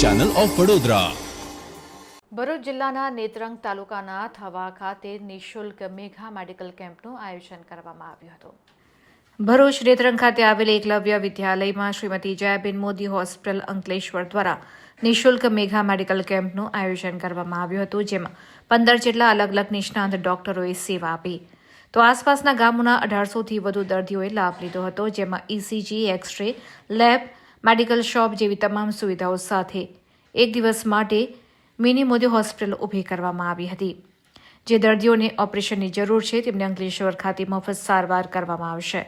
Channel of Vadodara Bharuch જિલ્લાના નેત્રંગ તાલુકાના થવા ખાતે નિઃશુલ્ક મેઘા મેડિકલ કેમ્પનું આયોજન કરવામાં આવ્યું હતું. ભરૂચ નેત્રંગ ખાતે આવેલ એકલવ્ય વિદ્યાલયમાં શ્રીમતી જયાબેન મોદી હોસ્પિટલ અંકલેશ્વર દ્વારા નિઃશુલ્ક મેઘા મેડિકલ કેમ્પનું આયોજન કરવામાં આવ્યું હતું, જેમાં પંદર જેટલા અલગ અલગ નિષ્ણાંત ડોક્ટરોએ સેવા આપી. તો આસપાસના ગામોના અઢારસોથી વધુ દર્દીઓએ લાભ લીધો હતો, જેમાં ECG X ray lab, medical shop જેવી તમામ સુવિધાઓ સાથે એક દિવસ માટે મિની મોદી હોસ્પિટલ ઊભી કરવામાં આવી હતી. જે દર્દીઓને ઓપરેશનની જરૂર છે, તેમને અંકલેશ્વર ખાતે મફત સારવાર કરવામાં આવશે.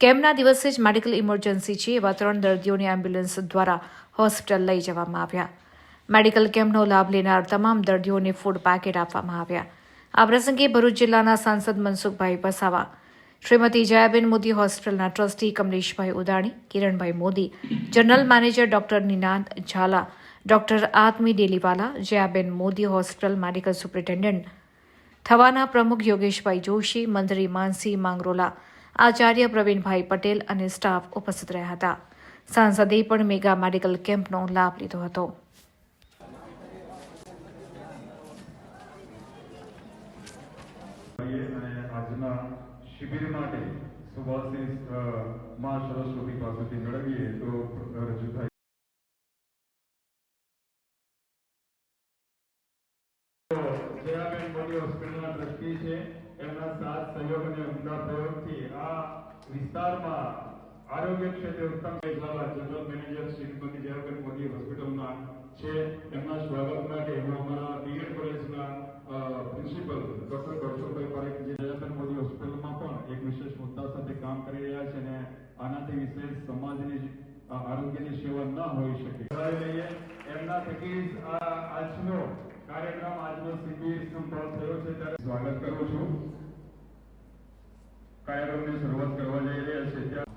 કેમ્પના દિવસે જ મેડિકલ ઇમરજન્સી છે, એવા ત્રણ દર્દીઓને એમ્બ્યુલન્સ દ્વારા હોસ્પિટલ લઈ જવામાં આવ્યા. મેડિકલ કેમ્પનો લાભ લેનાર તમામ દર્દીઓને ફૂડ પેકેટ આપવામાં આવ્યા. આ પ્રસંગે ભરૂચ જિલ્લાના સાંસદ મનસુખભાઈ વસાવા, શ્રીમતી જયાબેન મોદી હોસ્પિટલના trustee Kamleshbhai Udani, Kiranbhai Modi, general manager doctor Ninad Jhala doctor Atmi Deliwala, Jayaben Modi hospital medical superintendent. થવાના પ્રમુખ યોગેશભાઈ જોશી, મંત્રી માનસી માંગરોલા, આચાર્ય પ્રવીણભાઈ પટેલ અને સ્ટાફ ઉપસ્થિત રહ્યા હતા. સાંસદે પણ મેગા મેડિકલ કેમ્પનો લાભ લીધો હતો. શિબિર માટે સુભાષિસમાં સરસ્વતી પાસેથી મેળવીએ તો રજૂ થાય મોદી હોસ્પિટલના ટ્રસ્ટી છે. એમના સાથ સહયોગ અને ઉમદા પ્રયોગથી આ વિસ્તારમાં આરોગ્ય ક્ષેત્રે ઉત્તમ જનરલ મેનેજર શ્રીમતી જયાબેન મોદી હોસ્પિટલના છે. એમના સ્વાગત માટે હું અમારા બીએડ કોલેજના પ્રિન્સિપલ ડોક્ટર કૌશલભાઈ પારેખ જે જયાબેન મોદી હોસ્પિટલમાં પણ એક વિશેષ મુદ્દા સાથે કામ કરી રહ્યા છે અને આનાથી વિશેષ સમાજની આરોગ્યની સેવા ન હોઈ શકે. એમના થકી આજનો કાર્યક્રમ આજનો શિબિર સંપન્ન થયો છે ત્યારે સ્વાગત કરું છું કાર્યક્રમની શરૂઆત કરવા જઈ રહ્યા છે ત્યાં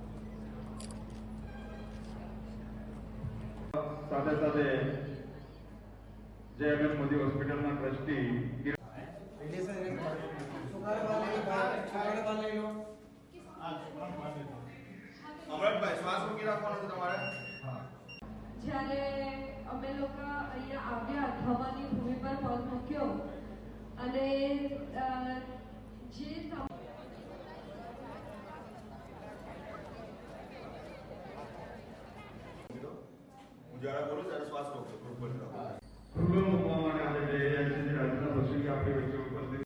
સાથે સાથે જે એમ મોદી હોસ્પિટલના ટ્રસ્ટી અમરતભાઈ શ્વાસ રોકી રાખવાનો છે તમારે જ્યારે અમે લોકો અહીંયા આવ્યા થવાની ભૂમિ પર પગ મૂક્યો. અને અ, જે તમ- હું જ્યારે બોલું ત્યારે શ્વાસ રોકજો થોડું બોલી રાખો. ખુલ્લો મૂકવા માટે આજે જઈ રહ્યા છે જે આજના પ્રસંગે આપણી વચ્ચે ઉપસ્થિત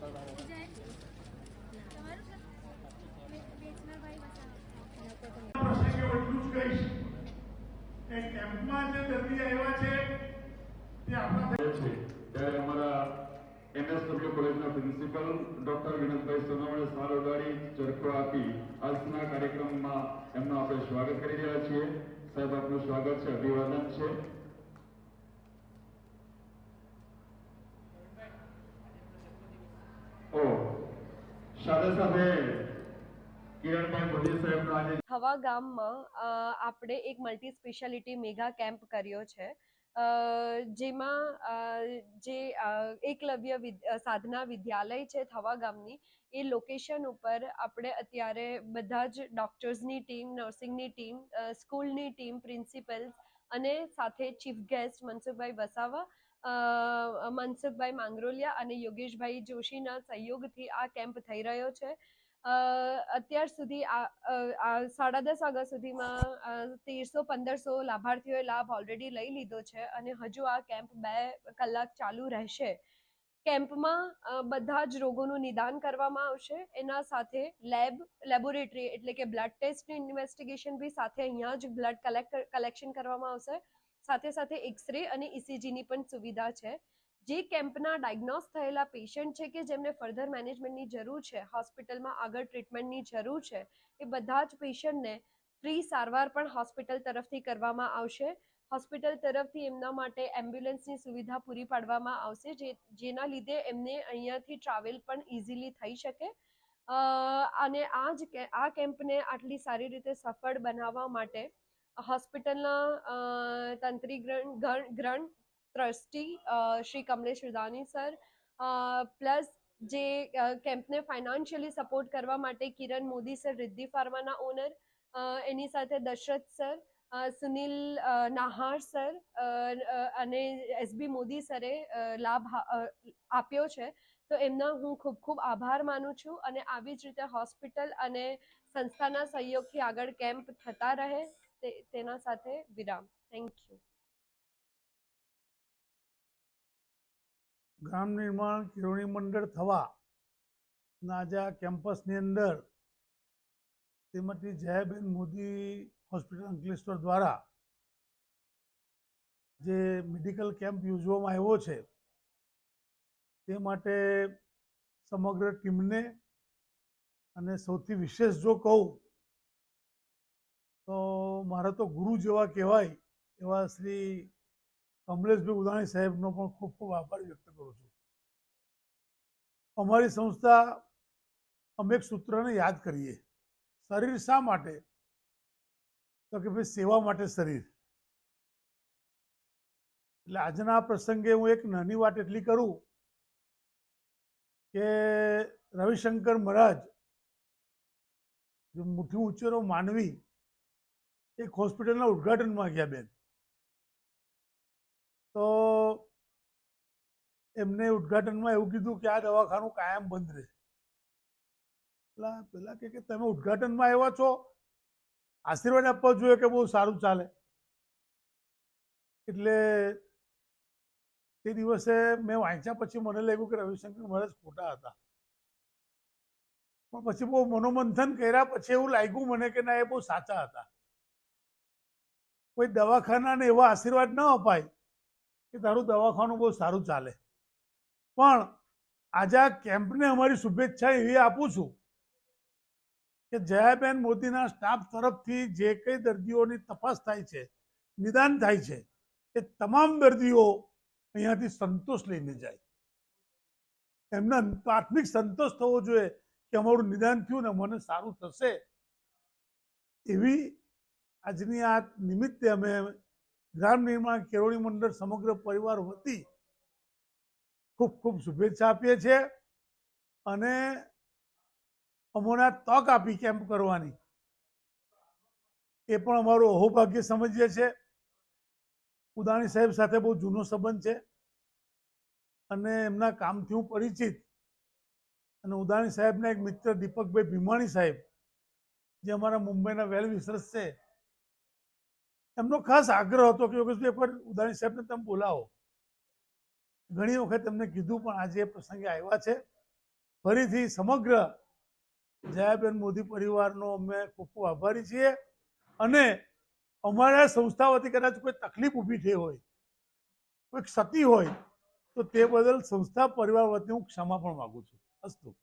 પ્રસંગે એટલું જ કહીશ કે કેમ્પમાં જે દર્દી આવ્યા છે તે આપણા છે ત્યારે અમારા એમએસડબલ્યુ કોલેજના પ્રિન્સિપલ ડોક્ટર વિનોદભાઈ સોનવણે સાર ઉડાડી ચરખો આપી આજના કાર્યક્રમમાં એમનું આપણે સ્વાગત કરી રહ્યા છીએ. સાહેબ, આપનું સ્વાગત છે, અભિવાદન છે. થવા ગામમાં આપણે એક મલ્ટી સ્પેશિયાલિટી મેગા કેમ્પ કર્યો છે. જેમાં જે એકલવ્ય સાધના વિદ્યાલય છે થવા ગામની, એ લોકેશન ઉપર આપણે અત્યારે બધા જ ડૉક્ટર્સની ટીમ નર્સિંગની ટીમ સ્કૂલની ટીમ પ્રિન્સિપલ્સ અને સાથે ચીફ ગેસ્ટ મનસુખભાઈ વસાવા મનસુખભાઈ માંગરોલિયા અને યોગેશભાઈ જોશીના સહયોગથી આ કેમ્પ થઈ રહ્યો છે. અત્યાર સુધી સાડા દસ ઓગસ્ટ સુધીમાં તેરસો, પંદરસો લાભાર્થીઓએ લાભ ઓલરેડી લઈ લીધો છે અને હજુ આ કેમ્પ બે કલાક ચાલુ રહેશે. કેમ્પમાં બધા જ રોગોનું નિદાન કરવામાં આવશે. એના સાથે લેબ, લેબોરેટરી એટલે કે બ્લડ ટેસ્ટની ઇન્વેસ્ટિગેશન બી સાથે અહીંયા જ બ્લડ કલેક્ટ, કલેક્શન કરવામાં આવશે. સાથે સાથે એક્સરે અને ઇસીજીની પણ સુવિધા છે. જે કેમ્પના ડાયગ્નોસ થયેલા પેશન્ટ છે કે જેમને ફર્ધર મેનેજમેન્ટની જરૂર છે, હોસ્પિટલમાં આગળ ટ્રીટમેન્ટની જરૂર છે, એ બધા જ પેશન્ટને ફ્રી સારવાર પણ હોસ્પિટલ તરફથી કરવામાં આવશે. હોસ્પિટલ તરફથી એમના માટે એમ્બ્યુલન્સની સુવિધા પૂરી પાડવામાં આવશે, જે, જેના લીધે એમને અહીંયાથી ટ્રાવેલ પણ ઇઝીલી થઈ શકે. અને આ જ આ કેમ્પને આટલી સારી રીતે સફળ બનાવવા માટે હોસ્પિટલના ગણ ગ્રણ trustee Shri Kamlesh Vidani sir plus જે કેમ્પને ફાઇનાન્શિયલી સપોર્ટ કરવા માટે કિરણ મોદી સર રિદ્ધિ ફાર્માના ઓનર એની સાથે દશરથ સર સુનિલ નાહાર સર અને એસબી મોદી સરે લાભ આપ્યો છે. તો એમના હું ખૂબ ખૂબ આભાર માનું છું અને આવી જ રીતે હોસ્પિટલ અને સંસ્થાના સહયોગથી આગળ કેમ્પ થતા રહે તેના સાથે વિરામ. થેન્ક યુ ગ્રામ નિર્માણ કેળવણી મંડળ થવા ના આ કેમ્પસની અંદર શ્રીમતી જયાબેન મોદી હોસ્પિટલ અંકલેશ્વર દ્વારા જે મેડિકલ કેમ્પ યોજવામાં આવ્યો છે, તે માટે સમગ્ર ટીમને અને સૌથી વિશેષ જો કહું, તો મારા તો ગુરુ જેવા કહેવાય એવા શ્રી કમલેશભાઈ ઉદાણી સાહેબનો પણ ખૂબ ખૂબ આભાર વ્યક્ત કરું છું. અમારી સંસ્થા, અમે એક સૂત્રને યાદ કરીએ. શરીર શા માટે? તો કે ભાઈ સેવા માટે શરીર. એટલે આજના પ્રસંગે હું એક નાની વાત એટલી કરું કે રવિશંકર મહારાજ જે મુઠ્ઠી ઉંચેરો માનવી, એક હોસ્પિટલના ઉદઘાટનમાં ગયા બેન. તો એમને ઉદઘાટનમાં એવું કીધું કે આ દવાખાનું કાયમ બંધ રહે પેલા પેલા કે તમે ઉદ્ઘાટનમાં આવ્યા છો, આશીર્વાદ આપવા જોઈએ કે બહુ સારું ચાલે. એટલે તે દિવસે મેં વાંચ્યા પછી મને લાગ્યું કે રવિશંકર મહારાજ ખોટા હતા. પણ પછી બહુ મનોમંથન કર્યા પછી એવું લાગ્યું મને કે ના, એ બહુ સાચા હતા. કોઈ દવાખાનાને એવા આશીર્વાદ ન અપાય. કે તારું દવાખાનું બહુ સારું ચાલે. પણ આજે આ કેમ્પને અમારી શુભેચ્છા એવી આપું છું કે જયાબેન મોદીના સ્ટાફ તરફથી જે કંઈ દર્દીઓની તપાસ થાય છે, નિદાન થાય છે, એ તમામ દર્દીઓ અહીંયાથી સંતોષ લઈને જાય. એમના પ્રાથમિક સંતોષ થવો જોઈએ કે અમારું નિદાન થયું ને મને સારું થશે. એવી આજની આ નિમિત્તે અમે ગ્રામ નિર્માણ કેળવણી મંડળ સમગ્ર પરિવાર વતી ખૂબ ખૂબ શુભેચ્છા આપીએ છીએ અને અમોને તક આપી કેમ્પ કરવાની. એ પણ અમારું અહોભાગ્ય સમજીએ છીએ. ઉદાણી સાહેબ સાથે બહુ જૂનો સંબંધ છે અને એમના કામથી હું પરિચિત. અને ઉદાણી સાહેબના એક મિત્ર દીપકભાઈ ભીમાણી સાહેબ, જે અમારા મુંબઈના વેલ વિસરસ છે. એમનો ખાસ આગ્રહ હતો કે યોગેશભાઈ એકવાર ઉદાહરણ સાહેબને તમે બોલાવો. ઘણી વખત એમને કીધું પણ આજે પ્રસંગે આવ્યા છે. ફરીથી સમગ્ર જયાબેન મોદી પરિવારનો અમે ખૂબ ખૂબ આભારી છીએ અને અમારા સંસ્થા વતી કદાચ કોઈ તકલીફ ઊભી થઈ હોય કોઈ ક્ષતિ હોય, તો તે બદલ સંસ્થા પરિવાર વતી હું ક્ષમા પણ માગું છું. અસ્તુ.